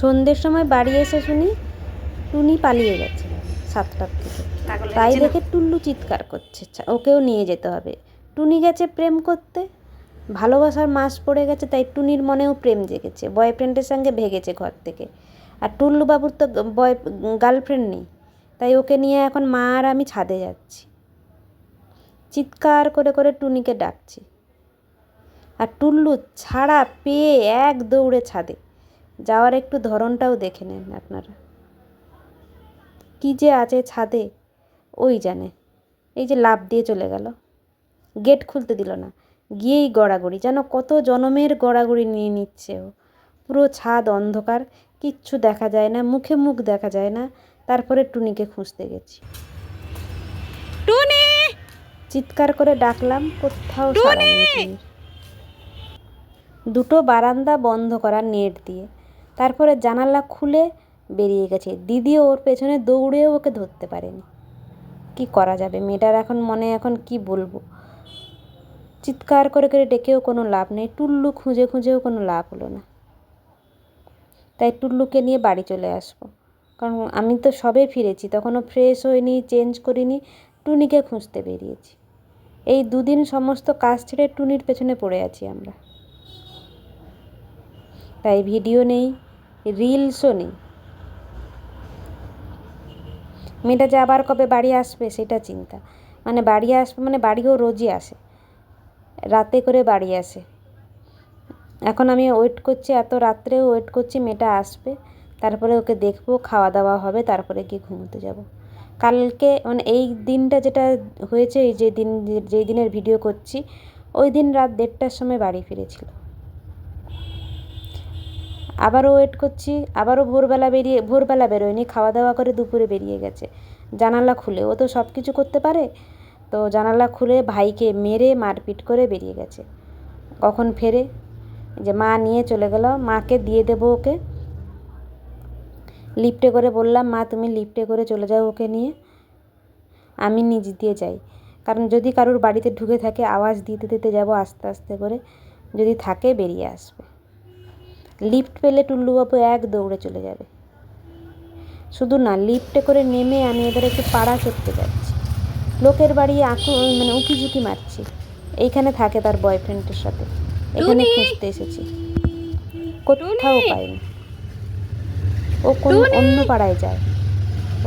সন্ধ্যের সময় বাড়ি এসে শুনি টুনি পালিয়ে গেছে সাতটার থেকে তাই দেখে টুল্লু চিৎকার করছে ওকেও নিয়ে যেতে হবে। টুনি গেছে প্রেম করতে ভালোবাসার মাস পড়ে গেছে তাই টুনির মনেও প্রেম জেগেছে বয়ফ্রেন্ডের সঙ্গে ভেগেছে ঘর থেকে। আর টুল্লু বাবুর তো বয় গার্লফ্রেন্ড নেই তাই ওকে নিয়ে এখন মা আর আমি ছাদে যাচ্ছি। চিৎকার করে করে টুনিকে ডাকছি। আর টুল্লু ছাড়া পেয়ে এক দৌড়ে ছাদে। যাওয়ার একটু ধরনটাও দেখে নেন আপনারা। কী যে আছে ছাদে ওই জানে। এই যে লাভ দিয়ে চলে গেল। গেট খুলতে দিল না। গিয়েই গড়াগড়ি যেন কত জনমের গড়াগড়ি নিয়ে নিচ্ছে ও। পুরো ছাদ অন্ধকার কিচ্ছু দেখা যায় না মুখে মুখ দেখা যায় না। তারপরে টুনিকে খুঁজতে গেছি। টুনি! চিৎকার করে ডাকলাম কোথাও। দুটো বারান্দা বন্ধ করা নেট দিয়ে। তারপরে জানালা খুলে বেরিয়ে গেছে। দিদিও ওর পেছনে দৌড়েও ওকে ধরতে পারেনি। কি করা যাবে? মেয়েটার এখন মনে এখন কি বলব? চিৎকার করে করে ডেকেও কোনো লাভ নেই। টুল্লু খুঁজে খুঁজেও কোনো লাভ হলো না। তাই টুল্লুকে নিয়ে বাড়ি চলে আসব। কারণ আমি তো সবে ফিরেছি, তখনও ফ্রেশ হইনি চেঞ্জ করিনি, টুনিকে খুঁজতে বেরিয়েছি। এই দুদিন সমস্ত কাজ ছেড়ে টুনির পেছনে পড়ে আছি আমরা। তাই ভিডিও নেই। রিলসও নেই। মেয়েটা যে আবার কবে বাড়ি আসবে সেটা চিন্তা। মানে বাড়ি আসবে মানে বাড়িও রোজই আসে। রাতে করে বাড়ি আসে। এখন আমি ওয়েট করছি, এত রাত্রেও ওয়েট করছি মেয়েটা আসবে। তারপরে ওকে দেখব খাওয়া দাওয়া হবে, তারপরে গিয়ে ঘুমোতে যাব। কালকে মানে এই দিনটা যেটা হয়েছে, এই যে দিন যেই দিনের ভিডিও করছি, ওই দিন রাত দেড়টার সময় বাড়ি ফিরেছিল। আবারও ওয়েট করছি, আবারও ভোরবেলা বেরিয়ে, ভোরবেলা বেরোয়নি খাওয়া দাওয়া করে দুপুরে বেরিয়ে গেছে। জানালা খুলে, ও তো সব কিছু করতে পারে? তো জানালা খুলে ভাইকে মেরে মারপিট করে বেরিয়ে গেছে। কখন ফেরে? যে মা নিয়ে চলে গেল, মাকে দিয়ে দেবো ওকে। লিফটে করে বললাম, মা, তুমি লিফটে করে চলে যাও ওকে নিয়ে। আমি নিজ দিয়ে যাই। কারণ যদি কারোর বাড়িতে ঢুকে থাকে, আওয়াজ দিতে দিতে যাব আস্তে আস্তে করে। যদি থাকে, বেরিয়ে আসবে। লিফট পেলে টুল্লুবাবু এক দৌড়ে চলে যাবে। শুধু না লিফটে করে নেমে আমি এবার একটু পাড়া চড়তে যাচ্ছি। লোকের বাড়ি আঁকু মানে উঁকি ঝুঁকি মারছি। এইখানে থাকে তার বয়ফ্রেন্ডের সাথে। এখানে খুঁজতে এসেছি। কোথাও! পাইনি। ও কোন অন্য পাড়ায় যায়।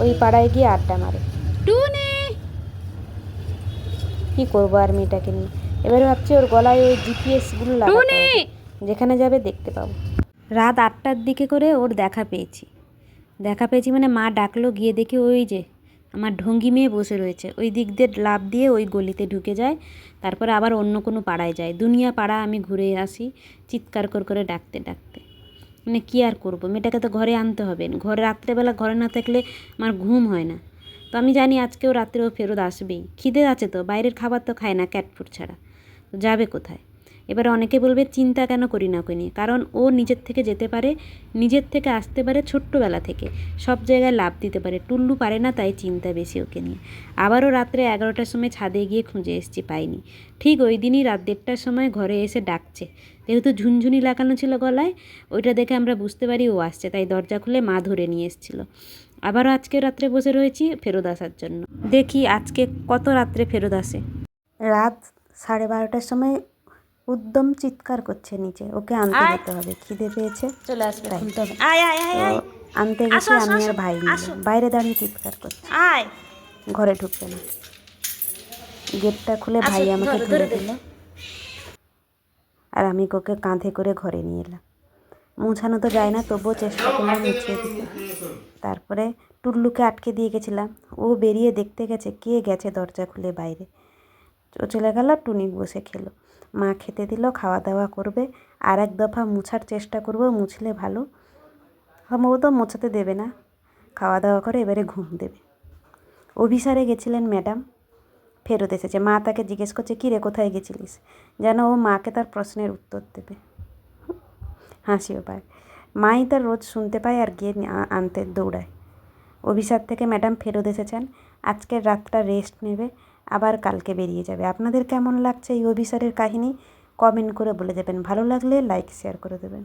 ওই পাড়ায় গিয়ে আড্ডা মারে। কি করব আর মেয়েটাকে নিয়ে? এবার ভাবছি ওর গলায় ওই জিপিএসগুলো লাগাতে যেখানে যাবে দেখতে পাবো। রাত আটটার দিকে করে ওর দেখা পেয়েছি। দেখা পেয়েছি মানে মা ডাকলো, গিয়ে দেখি ওই যে আমার ঢঙ্গি মেয়ে বসে রয়েছে। ওই দিক দিয়ে লাভ দিয়ে ওই গলিতে ঢুকে যায়, তারপরে আবার অন্য কোনো পাড়ায় যায়। দুনিয়া পাড়া আমি ঘুরে আসি চিৎকার করে করে ডাকতে ডাকতে। মানে কী আর করব? মেয়েটাকে তো ঘরে আনতে হবে। ঘরে রাত্রেবেলা ঘরে না থাকলে আমার ঘুম হয় না। তো আমি জানি আজকেও রাত্রেও ফেরত আসবেই। খিদে আছে তো, বাইরের খাবার তো খায় না ক্যাটফুড ছাড়া। যাবে কোথায়? এবারে অনেকে বলবে চিন্তা কেন করি না ওকে নিয়ে কারণ ও নিজের থেকে যেতে পারে, নিজের থেকে আসতে পারে ছোট্টবেলা থেকে। সব জায়গায় লাভ দিতে পারে। টুল্লু পারে না, তাই চিন্তা বেশি ওকে নিয়ে। আবারও রাত্রে এগারোটার সময় ছাদে গিয়ে খুঁজে এসেছি পাইনি। ঠিক ওই দিনই রাত দেড়টার সময় ঘরে এসে ডাকছে। যেহেতু ঝুনঝুনি লাগানো ছিল গলায়, ওইটা দেখে আমরা বুঝতে পারি ও আসছে, তাই দরজা খুলে মা ধরে নিয়ে এসেছিল। আবারও আজকে রাত্রে বসে রয়েছি ফেরত আসার জন্য। দেখি আজকে কত রাত্রে ফেরত আসে? রাত সাড়ে বারোটার সময় উদ্যম চিৎকার করছে নিচে। ওকে আনতে যেতে হবে খিদে পেয়েছে। চলে আসবে আয় আয় আয় আনতে গেছি আমি আর ভাই বাইরে দাঁড়িয়ে চিৎকার করছে। আয়। ঘরে ঢুকবে না। গেটটা খুলে ভাই আমাকে ধরো, দিল। আর আমি ওকে কাঁধে করে ঘরে নিয়ে এলাম। মুছানো তো যায় না তবুও চেষ্টা করলাম মুছিয়ে দিতে। তারপরে টুল্লুকে আটকে দিয়ে গেছিলাম। ও বেরিয়ে দেখতে গেছে কে গেছে দরজা খুলে বাইরে। চলে গেল টুনি বসে খেলো। মা খেতে দিল খাওয়া দাওয়া করবে। আর এক দফা মুছার চেষ্টা করব, মুছলে ভালো। সম্ভবত মোছাতে দেবে না। খাওয়া দাওয়া করে এবারে ঘুম দেবে। অভিসারে গেছিলেন ম্যাডাম। ফেরত এসেছে। মা তাকে জিজ্ঞেস করছে, কী রে, কোথায় গেছিলিস? যেন ও মাকে তার প্রশ্নের উত্তর দেবে। হাসিও পায়। মাই তার রোজ শুনতে পায় আর গিয়ে আনতে দৌড়ায়। অভিশাপ থেকে ম্যাডাম ফেরত এসেছেন। আজকের রাতটা রেস্ট নেবে। আবার কালকে বেরিয়ে যাবে। আপনাদের কেমন লাগছে এই অভিসারের কাহিনী? কমেন্ট করে বলে দেবেন। ভালো লাগলে লাইক শেয়ার করে দেবেন।